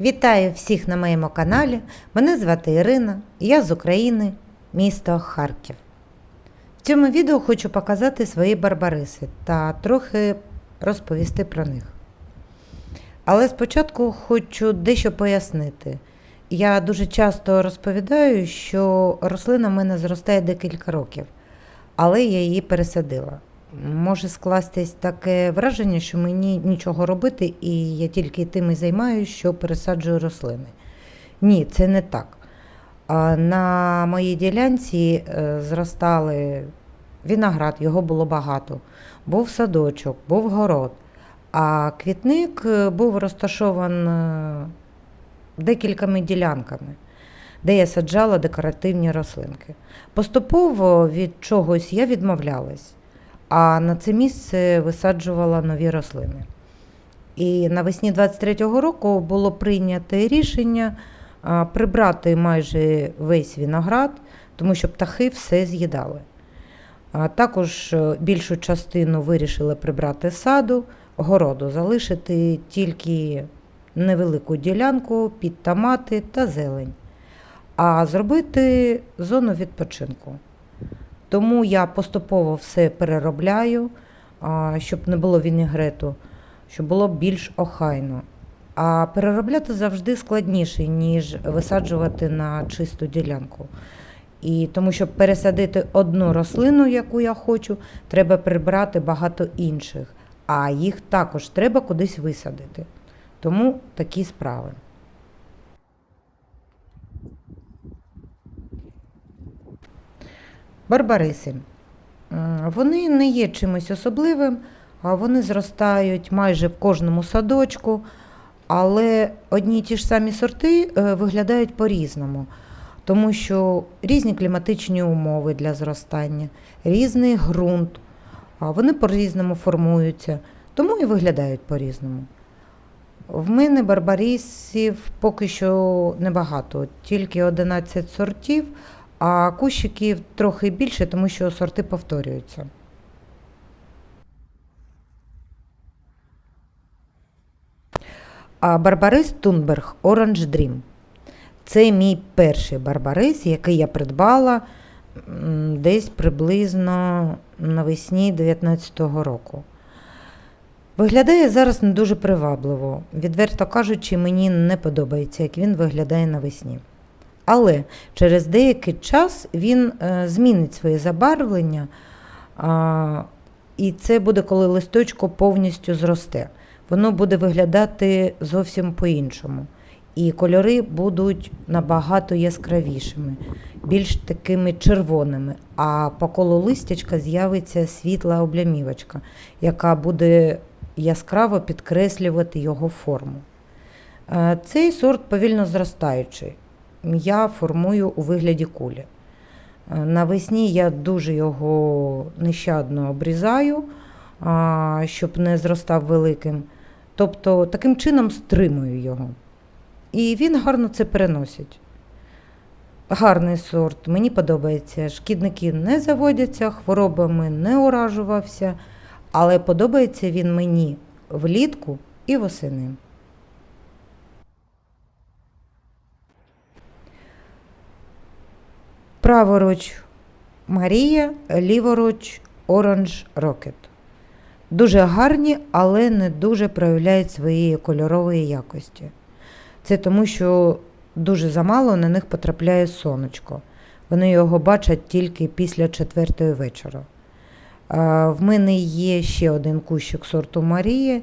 Вітаю всіх на моєму каналі. Мене звати Ірина, я з України, місто Харків. В цьому відео хочу показати свої барбариси та трохи розповісти про них. Але спочатку хочу дещо пояснити. Я дуже часто розповідаю, що рослина в мене зростає декілька років, але я її пересадила. Може скластись таке враження, що мені нічого робити, і я тільки тим і займаюся, що пересаджую рослини. Ні, це не так. На моїй ділянці е, зростали виноград, його було багато. Був садочок, був город. А квітник е, був розташований е, декількома ділянками, де я саджала декоративні рослинки. Поступово від чогось я відмовлялась, а на це місце висаджувала нові рослини. І навесні 23-го року було прийнято рішення прибрати майже весь виноград, тому що птахи все з'їдали. Також е, більшу частину вирішили прибрати саду, городу, залишити тільки невелику ділянку під томати та зелень, а зробити зону відпочинку. Тому я поступово все переробляю, щоб не було вінігрету, щоб було більш охайно. А переробляти завжди складніше, ніж висаджувати на чисту ділянку. І тому, щоб пересадити одну рослину, яку я хочу, треба прибрати багато інших, а їх також треба кудись висадити. Тому такі справи. Барбариси. Вони не є чимось особливим, вони зростають майже в кожному садочку, але одні й ті ж самі сорти е, виглядають по-різному, тому що різні кліматичні умови для зростання, різний ґрунт, вони по-різному формуються, тому і виглядають по-різному. В мене барбарисів поки що небагато, тільки 11 сортів, а кущиків трохи більше, тому що сорти повторюються. А барбарис Тунберг Orange Dream. Це мій перший барбарис, який я придбала десь приблизно навесні 19-го року. Виглядає зараз не дуже привабливо. Відверто кажучи, мені не подобається, як він виглядає навесні. Але через деякий час він е, змінить своє забарвлення, і це буде, коли листочко повністю зросте. Воно буде виглядати зовсім по-іншому. І кольори будуть набагато яскравішими, більш такими червоними. А по колу листячка з'явиться світла облямівочка, яка буде яскраво підкреслювати його форму. Е, Цей сорт повільно зростаючий. Я формую у вигляді кулі. Е, Навесні я дуже його нещадно обрізаю, щоб не зростав великим. Тобто таким чином стримую його. І він гарно це переносить. Гарний сорт, мені подобається. Шкідники не заводяться, хворобами не уражувався, але подобається він мені влітку і восени. Праворуч Марія, ліворуч Оранж Рокет. Дуже гарні, але не дуже проявляють своєї кольорової якості. Це тому, що дуже замало на них потрапляє сонечко. Вони його бачать тільки після четвертої вечора. В мене є ще один кущик сорту Марія,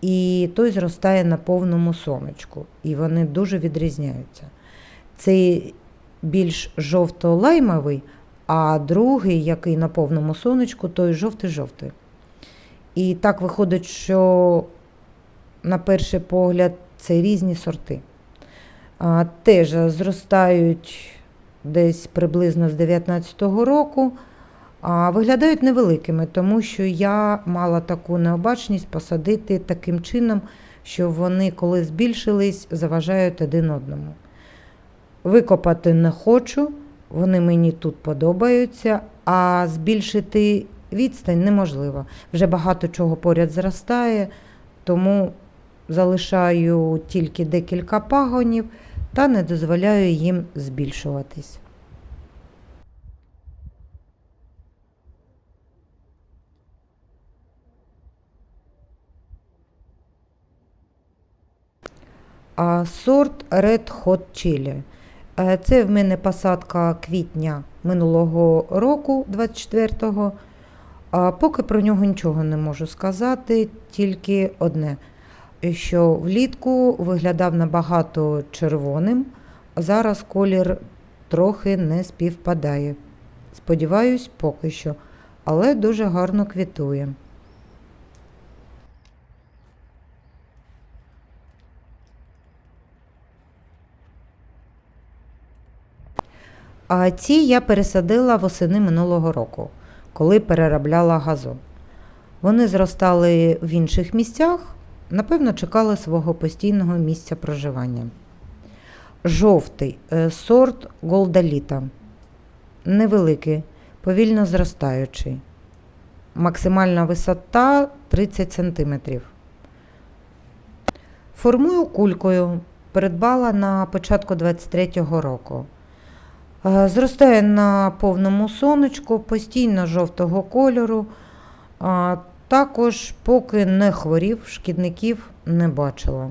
і той зростає на повному сонечку, і вони дуже відрізняються. Цей більш жовто-лаймовий, а другий, який на повному сонечку, той жовтий-жовтий. І так виходить, що на перший погляд це різні сорти. Теж зростають десь приблизно з 19-го року, а виглядають невеликими, тому що я мала таку необачність посадити таким чином, що вони, коли збільшились, заважають один одному. Викопати не хочу, вони мені тут подобаються, а збільшити відстань неможливо. Вже багато чого поряд зростає, тому залишаю тільки декілька пагонів та не дозволяю їм збільшуватись. А сорт Red Hot Chili. Е, Це в мене посадка квітня минулого року, 24-го. А поки про нього нічого не можу сказати, тільки одне, що влітку виглядав набагато червоним, а зараз колір трохи не співпадає. Сподіваюсь, поки що, але дуже гарно квітує. А ці я пересадила восени минулого року, коли переробляла газон. Вони зростали в інших місцях, напевно, чекали свого постійного місця проживання. Жовтий е, сорт Голдаліта. Невеликий, повільно зростаючий. Максимальна висота 30 см. Формую кулькою. Придбала на початку 23-го року. Е, Зростає на повному сонечку, постійно жовтого кольору. А також, поки не хворів, шкідників не бачила.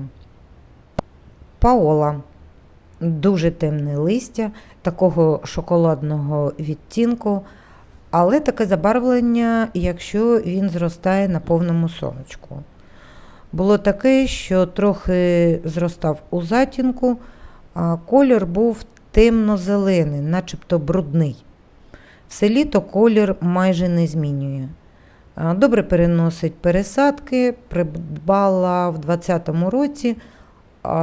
Паола. Дуже темне листя, такого шоколадного відтінку, але таке забарвлення, якщо він зростає на повному сонечку. Було таке, що трохи зростав у затінку, а колір був темно-зелений, начебто брудний. Все літо колір майже не змінює. Добре переносить пересадки, придбала в 2020 році,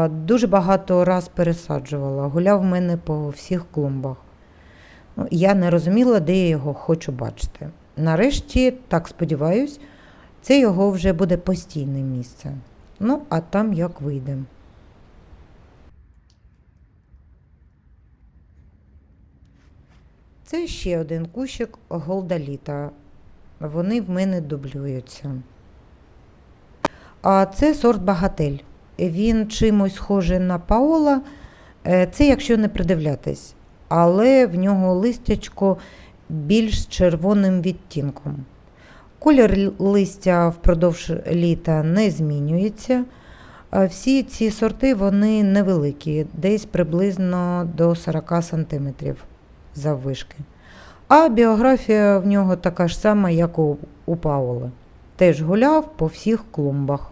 дуже багато раз пересаджувала, гуляв в мене по всіх клумбах. Ну, я не розуміла, де я його хочу бачити. Нарешті, так сподіваюсь, це його вже буде постійне місце. Ну, а там як вийде. Це ще один кущик голдаліта. Вони в мене дублюються. А це сорт багатель. Він чимось схожий на паола. Е, Це якщо не придивлятись, але в нього листячко більш червоним відтінком. Колір листя впродовж літа не змінюється. Всі ці сорти вони невеликі, десь приблизно до 40 см заввишки. А біографія в нього така ж сама, як у, у Паула. Теж гуляв по всіх клумбах.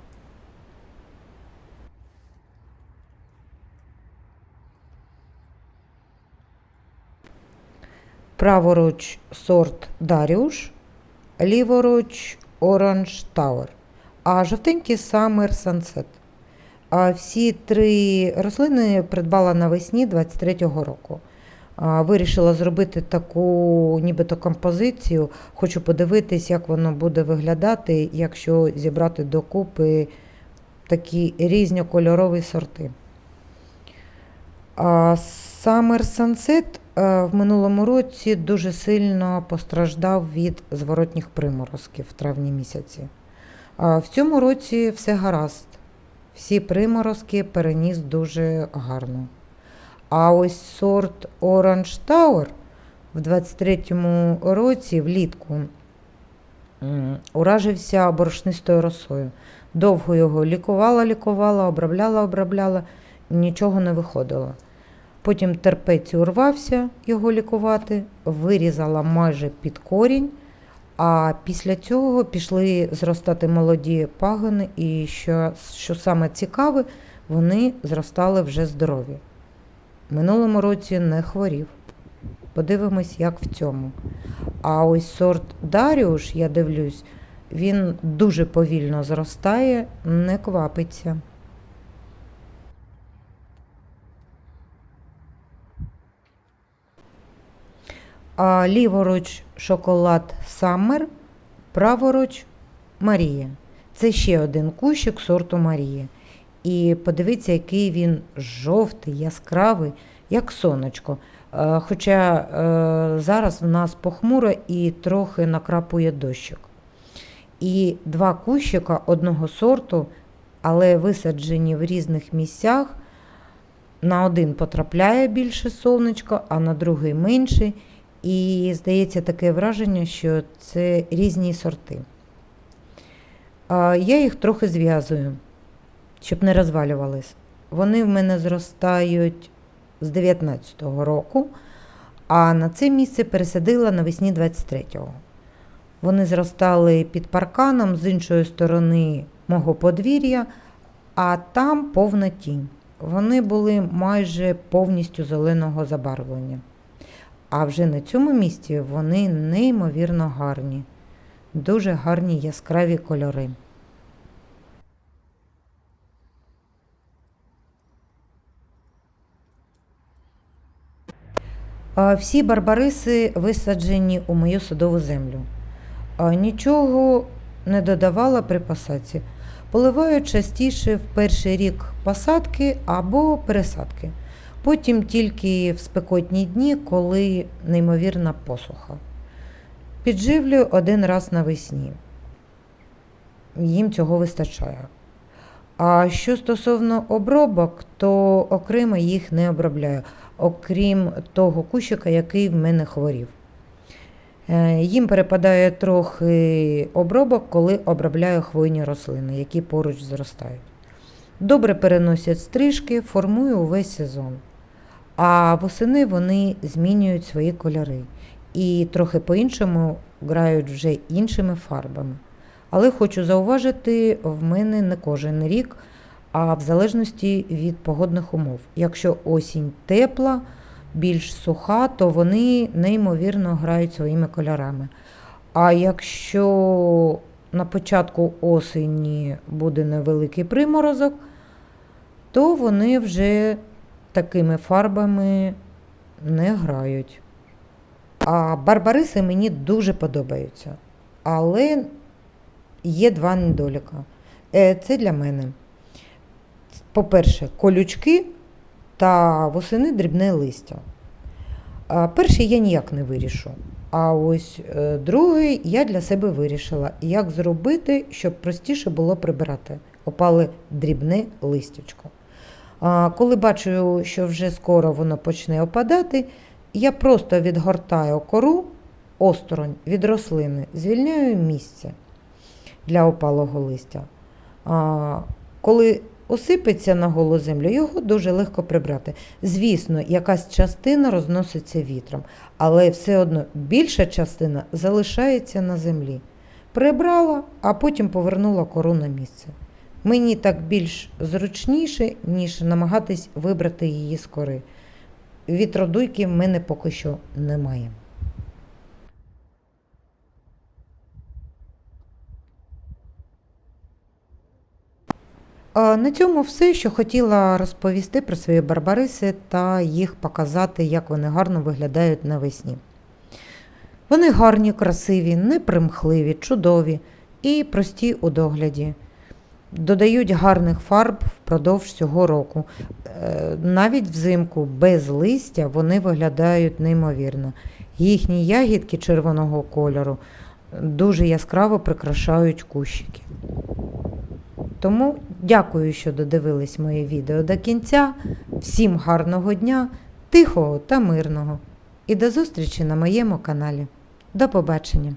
Праворуч сорт Даріуш, ліворуч Оранж Тауер, а жовтенький Summer Sunset. Всі три рослини придбала навесні 23-го року. Вирішила зробити таку нібито композицію. Хочу подивитись, як воно буде виглядати, якщо зібрати докупи такі різнокольорові сорти. Summer Sunset е, в минулому році дуже сильно постраждав від зворотніх приморозків в травні місяці. В цьому році все гаразд. Всі приморозки переніс дуже гарно. А ось сорт Orange Tower в 23-му році влітку уражився борошнистою росою. Довго його лікувала, лікувала, обробляла, обробляла, нічого не виходило. Потім терпець урвався його лікувати, вирізала майже під корінь, а після цього пішли зростати молоді пагони, і що, що саме цікаве, вони зростали вже здорові. Минулому році не хворів. Подивимось, як в цьому. А ось сорт Даріуш, я дивлюсь, він дуже повільно зростає, не квапиться. А ліворуч шоколад Саммер, праворуч Марія. Це ще один кущик сорту Марія. І подивіться, який він жовтий, яскравий, як сонечко. Е, Хоча е, зараз в нас похмуро і трохи накрапує дощик. І два кущика одного сорту але висаджені в різних місцях. На один потрапляє більше сонечко, а на другий менше. І здається таке враження, що це різні сорти. Я їх трохи зв'язую, щоб не розвалювались. Вони в мене зростають з 19-го року, а на це місце пересадила навесні 23-го. Вони зростали під парканом з іншої сторони мого подвір'я, а там повна тінь. Вони були майже повністю зеленого забарвлення. А вже на цьому місці вони неймовірно гарні, дуже гарні яскраві кольори. Всі барбариси висаджені у мою садову землю. Нічого не додавала при посадці. Поливаю частіше в перший рік посадки або пересадки. Потім тільки в спекотні дні, коли неймовірна посуха. Підживлюю один раз навесні. Їм цього вистачає. А що стосовно обробок, то окремо їх не обробляю, окрім того кущика, який в мене хворів. Е, Їм перепадає трохи обробок, коли обробляю хвойні рослини, які поруч зростають. Добре переносять стрижки, формую увесь сезон. А восени вони змінюють свої кольори і трохи по-іншому грають вже іншими фарбами. Але хочу зауважити, в мене не кожен рік, а в залежності від погодних умов. Якщо осінь тепла, більш суха, то вони неймовірно грають своїми кольорами. А якщо на початку осені буде невеликий приморозок, то вони вже такими фарбами не грають. А барбариси мені дуже подобаються. Але є два недоліка. Е, Це для мене. По-перше, колючки та восени дрібне листя. Перший я ніяк не вирішу. А ось е, другий я для себе вирішила, як зробити, щоб простіше було прибирати. Опали дрібне листячко. Коли бачу, що вже скоро воно почне опадати, я просто відгортаю кору осторонь від рослини, звільняю місце для опалого листя. Коли осипеться на голу землю, його дуже легко прибрати. Звісно, якась частина розноситься вітром, але все одно більша частина залишається на землі. Прибрала, а потім повернула кору на місце. Мені так більш зручніше, ніж намагатись вибрати її з кори. Вітродуйки в мене поки що немає. На цьому все, що хотіла розповісти про свої барбариси та їх показати, як вони гарно виглядають навесні. Вони гарні, красиві, непримхливі, чудові і прості у догляді. Додають гарних фарб впродовж всього року. Е, Навіть взимку без листя вони виглядають неймовірно. Їхні ягідки червоного кольору дуже яскраво прикрашають кущики. Тому дякую, що додивились моє відео до кінця. Всім гарного дня, тихого та мирного. І до зустрічі на моєму каналі. До побачення!